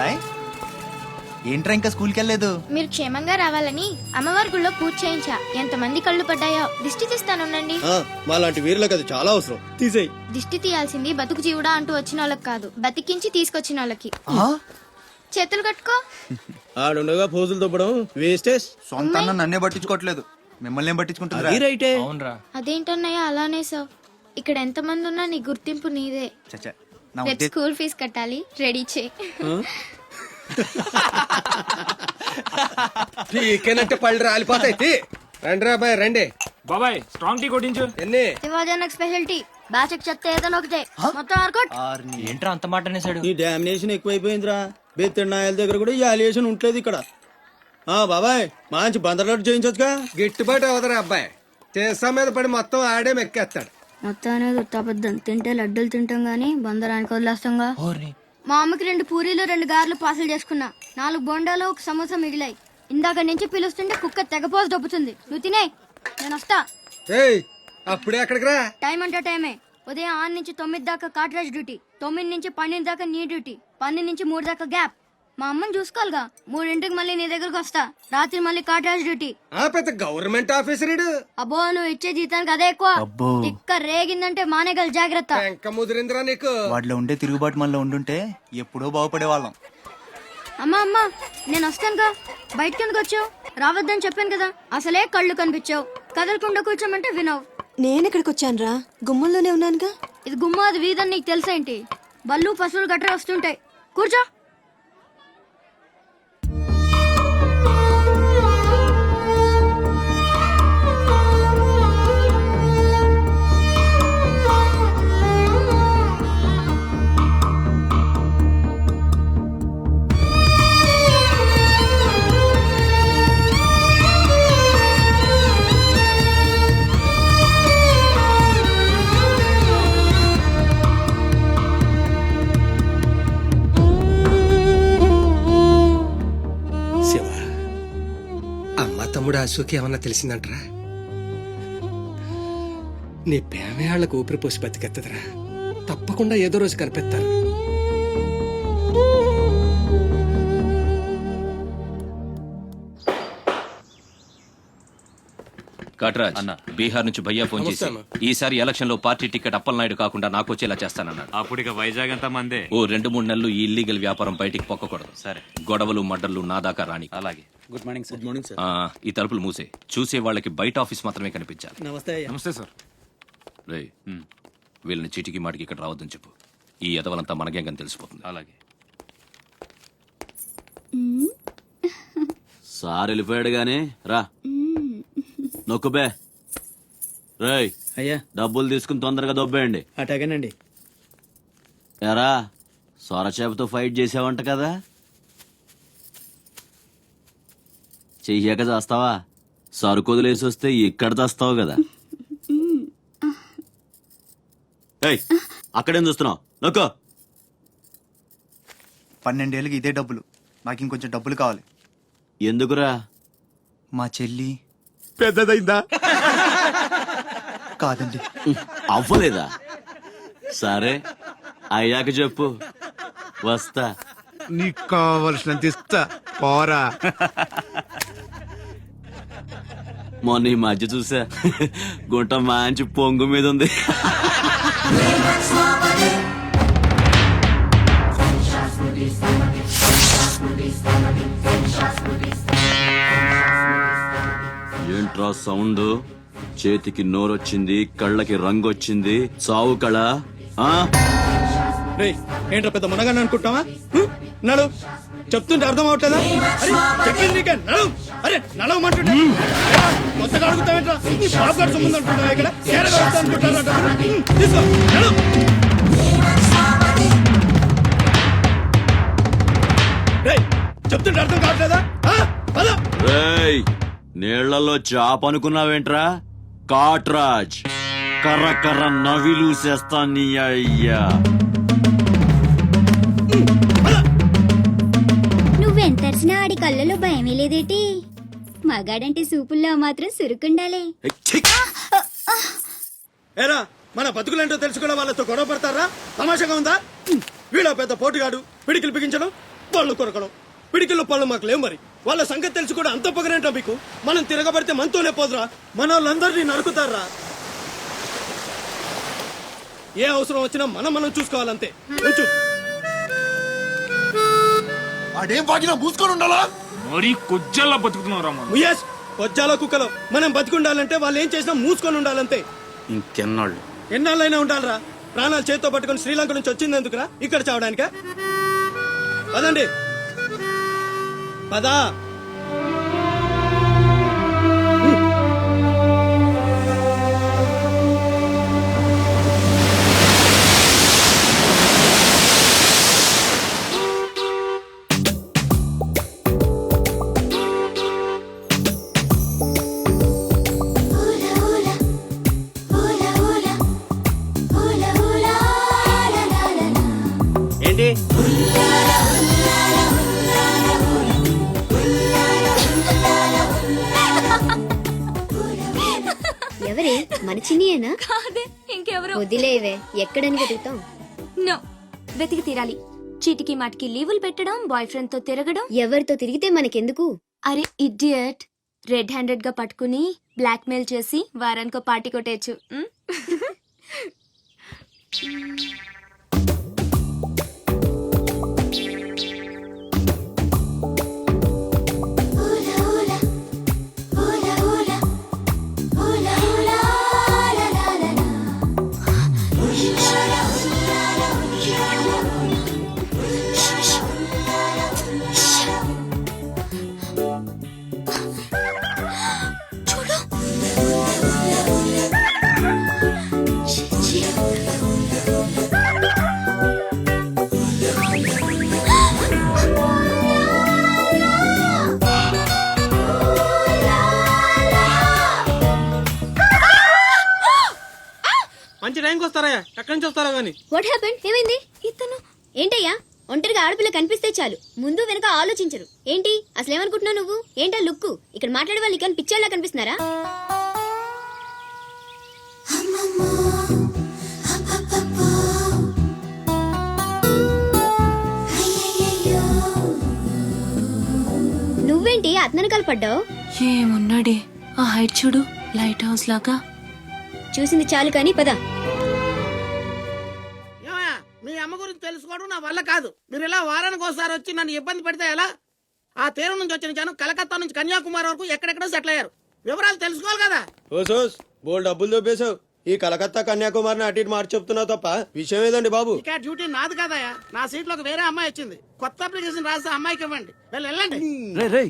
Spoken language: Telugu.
చెల్లాయ్ ఏంట్రా ఇంకా స్కూల్కి వెళ్ళలేదు మీరు క్షేమంగా రావాలని అమ్మవారి గుళ్ళో పూజ చేయించా. ఎంతమంది కళ్ళు పడ్డాయో. దిష్టి తీస్తానుండండి ఆ, మాలాంటి వీరులకు అది చాలా అవసరం. తీసేయి. దిష్టి తీయాల్సింది బతుకు జీవుడా అంటూ వచ్చిన వాళ్ళకి కాదు. బతికించి తీసుకొచ్చిన వాళ్ళకి ఆ? చేతులు కట్టుకో. ఆడుండగా పోజులు దొబ్బడం వేస్టేజ్. సొంత అన్న నన్నే పట్టించుకోవట్లేదు. మిమ్మల్ని అది రైటే. అదేంటన్నయ్య అలానే సార్ ఇక్కడ ఎంతమంది ఉన్నా నీ గుర్తింపు నీదే. చచ్చా నా రేపు ఉద్దేశం స్కూల్ ఫీజు కట్టాలి. రెడీ చే పీకేనంటే పళ్ళు రాలిపోతాయి. తీ. రండి రా బాయ్ రండి. బాబాయ్ స్ట్రాంగ్ టీ కొట్టించు. ఎన్ని? శివాజనక్ స్పెషాలిటీ బ్యాచ్ చెప్తే ఏదైనా ఒకటే మొత్తం ఆర్కోట్. ఆర్ని. ఏంట్రా అంత మాట అనేసాడు ఈ డామినేషన్ ఎక్కువైపోయిందిరా. బెత్తడి నాయల దగ్గర కూడా ఈ అలియేషన్ ఉంటలేదు ఇక్కడ. ఆ బాబాయ్ మంచి బందర్లాట్ చేయించొచ్చుగా? గిట్టుబాటు అవదరా అబ్బాయి. చేసా మీద పడి మొత్తం ఆడే మెక్కేస్తాడు. మొత్తం అనేది ఉత్తాపద్దం తింటే లడ్డూలు తింటాం గానీ బందరానికి వదిలేస్తాంగా. మా అమ్మకి రెండు పూరీలు రెండు గారెలు పార్సల్ చేసుకున్నా. నాలుగు బొండాలు ఒక సమోసా మిగిలాయి. ఇందాక నుంచి పిలుస్తుంటే కుక్క తెగపోసి దొబ్బుతుంది. నువ్వు తినే. నేను వస్తా. ఏయ్ అప్పుడే అక్కడికి రా. టైం అంటే టైమే. ఉదయం ఆరు నుంచి తొమ్మిది దాకా కాట్రాజ్ డ్యూటీ. తొమ్మిది నుంచి పన్నెండు దాకా నీ డ్యూటీ. పన్నెండు నుంచి మూడు దాకా గ్యాప్. మా అమ్మని చూసుకోవాలిగా. మూడింటికి మళ్ళీ నీ దగ్గరకు వస్తా. రాత్రి మళ్ళీ కాట్రాజ్ డ్యూటీ. ఆ పెద్ద గవర్నమెంట్ ఆఫీసర్ ఇడు అబ్బో నువ్వు ఇచ్చే జీతానికి అదే ఎక్కువ. అబ్బో. తిక్క రేగిందంటే మానేగల జాగ్రత్త. ముదిరిందిరా నీకు. వాటిలో ఉండే తిరుగుబాటు మనలో ఉండుంటే ఎప్పుడో బాగుపడే వాళ్ళం అమ్మా అమ్మా నేను వస్తానుగా. బయటకి ఎందుకు వచ్చావు? రావద్దని చెప్పాను కదా. అసలే కళ్ళు కనిపించావు. కదలకుండా కూర్చోమంటే వినవు. నేను ఇక్కడికి వచ్చాను రా గుమ్మంలోనే ఉన్నానుగా. ఇది గుమ్మ అది వీధని నీకు తెలుసేంటి బళ్ళు పశువులు గట్రా వస్తుంటాయి. కూర్చో. అశోక్ ఏమన్నా తెలిసిందంటరా? నీ ప్రేమే వాళ్ళకు ఊపిరి పోసి బతికెత్తదిరా. తప్పకుండా ఏదో రోజు కనిపెత్తారు కట్రాజ్ అన్న. బీహార్ నుంచి భయ్యా ఫోన్ చేసి ఈసారి ఎలక్షన్లో పార్టీ టికెట్ అప్పలనాయుడు కాకుండా నాకు వచ్చేలా చేస్తానన్నాడు. అప్పుడు ఇక వైజాగ్ అంతా మందే. ఓ రెండు మూడు నెలలు ఈ ఇల్లీగల్ వ్యాపారం బయటికి పొక్కకూడదు. సరే. గొడవలు మడ్డర్లు నా దాకా రాని అలాగే. Good morning sir good morning sir ఆ, ఈ తలుపులు మూసే. చూసే వాళ్ళకి బయట ఆఫీస్ మాత్రమే కనిపించాలి. నమస్తే అయ్యా. నమస్తే సార్ రే వీళ్ళని చీటికి మాటికి ఇక్కడ రావద్దని చెప్పు. ఈ ఎదవలంతా మనకేం తెలిసిపోతుంది. అలాగే. సార్ వెళ్ళిపోయాడు గాని. రా. నొక్కుబే రేయ్ అయ్యా. డబ్బులు తీసుకుని తొందరగా దొబ్బేయండి. అటాగేనండి. ఎరా సొరచేపతో ఫైట్ చేసావంట కదా. చెయ్యాక చేస్తావా సరుకు వదిలేసి వస్తే ఇక్కడ తెస్తావు కదా. ఏయ్ అక్కడేం చూస్తున్నావు? నొక్కో. పన్నెండేళ్ళకి ఇదే డబ్బులు. నాకు ఇంకొంచెం డబ్బులు కావాలి. ఎందుకురా? మా చెల్లి. పెద్దదైందా? కాదండి. అవ్వలేదా? సరే అయ్యాక చెప్పు. వస్తా. నీకు కావలసినంత ఇస్తా. పోరా. మొన్న ఈ మధ్య చూసా. గుంట మంచి పొంగు మీద ఉంది. ఏంట్రా సౌండ్? చేతికి నోరొచ్చింది కళ్ళకి రంగు వచ్చింది చావు కళ? ఏంట్రా పెద్ద మునగాన్ని అనుకుంటావా? నడు. చెప్తుంటే అర్థం అవట్లేదా అరే చెప్పింది నీకే అరే నడవమంటుంటే కొత్తగా అడుగుతావేంట్రా? నీ గారు అనుకుంటావా ఇక్కడ? అనుకుంటారా తీసుకో రేయ్ చెప్తుంటే అర్థం కావట్లేదా? ఆ? పద. రేయ్ నీళ్ళలో చాప అనుకున్నావేంట్రా? కాట్రాజ్ కర్ర కర్ర నవిలూసేస్తా నీ అయ్యా. మగాడంటే సూపుల్లో మాత్రం సురుకుండాలే! ఏరా మన బతుకులేంటో తెలుసుకోవడం వాళ్ళతో గొడవ పడతారా? తమాషాగా ఉందా? వీడో పెద్ద పోటుగాడు. పిడికిలు బిగించడం పళ్ళు కొరకడం. పిడికిల్లో పళ్ళు మాకు లేవు మరి. వాళ్ళ సంగతి తెలిసి కూడా అంత పొగరేంటో మీకు? మనం తిరగబడితే మనతోనే పోదురా. మన వాళ్ళందరినీ నరుకుతారా? ఏ అవసరం వచ్చినా మనం మనం చూసుకోవాలంతే. ఉంచు. ఆడేం వాగినా మూసుకొని ఉండాలా? మరీ కొజ్జల్లా బతుకుతున్నావు మనం. ముయస్ కొజ్జాల కుక్కలో. మనం బతికుండాలంటే వాళ్ళు ఏం చేసినా మూసుకొని ఉండాలంతే. ఇంకెన్నాళ్ళు. ఎన్నాళ్ళైనా ఉండాలరా. ప్రాణాలు చేత్తో పట్టుకొని శ్రీలంక నుంచి వచ్చింది ఎందుకురా? ఇక్కడ చావడానిక? పదండి. పదా. ఏంటి? ఎవరే? మన చిన్నియేనా? కాదే ఇంకెవరు? వదిలేవే ఎక్కడని వెతుకుతాం? నో వెతికి తీరాలి. చీటికి మాటికి లీవులు పెట్టడం బాయ్ ఫ్రెండ్తో తిరగడం. ఎవరితో తిరిగితే మనకెందుకు? అరే ఇడియట్ రెడ్ హ్యాండెడ్గా పట్టుకుని బ్లాక్ మెయిల్ చేసి వారానికో పార్టీ కొట్టేయచ్చు. టైంకి వస్తారా? ఎక్కడి నుంచి వస్తారా గానీ. వాట్ హ్యాపెన్ ఏమైంది? ఇతను ఏంటయ్యా? ఒంటరిగా ఆడపిల్ల కనిపిస్తే చాలు. ముందు వెనక ఆలోచించరు. ఏంటి? అసలు ఏమనుకుంటున్నావు నువ్వు? ఏంటా లుక్కు? ఇక్కడ మాట్లాడే వాళ్ళు ఇక్కడ పిచ్చోళ్ళ కనిపిస్తున్నారా? నువ్వేంటి? అతనకాలు పడ్డావు ఏమున్నాడే? ఆ హైట్ చూడు లైట్ హౌస్ లాగా. చూసింది చాలు కానీ పద. తెలుసుకోవడం నా వల్ల కాదు. మీరు ఇలా వారానికి ఒకసారి వచ్చి నన్ను ఇబ్బంది పెడితే ఎలా? ఆ తీరం నుంచి వచ్చిన జనం కలకత్తా నుంచి కన్యాకుమారి వరకు ఎక్కడెక్కడో సెటిల్ అయ్యారు. వివరాలు తెలుసుకోవాలి కదా? ఓస్ ఓస్ బోల్ డబ్బులు దొబ్బేశావు. ఈ కలకత్తా కన్యాకుమారిని అటు ఇటు మార్చి చెప్తున్నావు తప్ప విషయం ఏదండి బాబు? ఇక డ్యూటీ నాది కదయ్యా. నా సీట్లోకి వేరే అమ్మాయి వచ్చింది. కొత్త అప్లికేషన్ రాస్తే అమ్మాయికి ఇవ్వండి. వెళ్ళి వెళ్ళండి. రే రే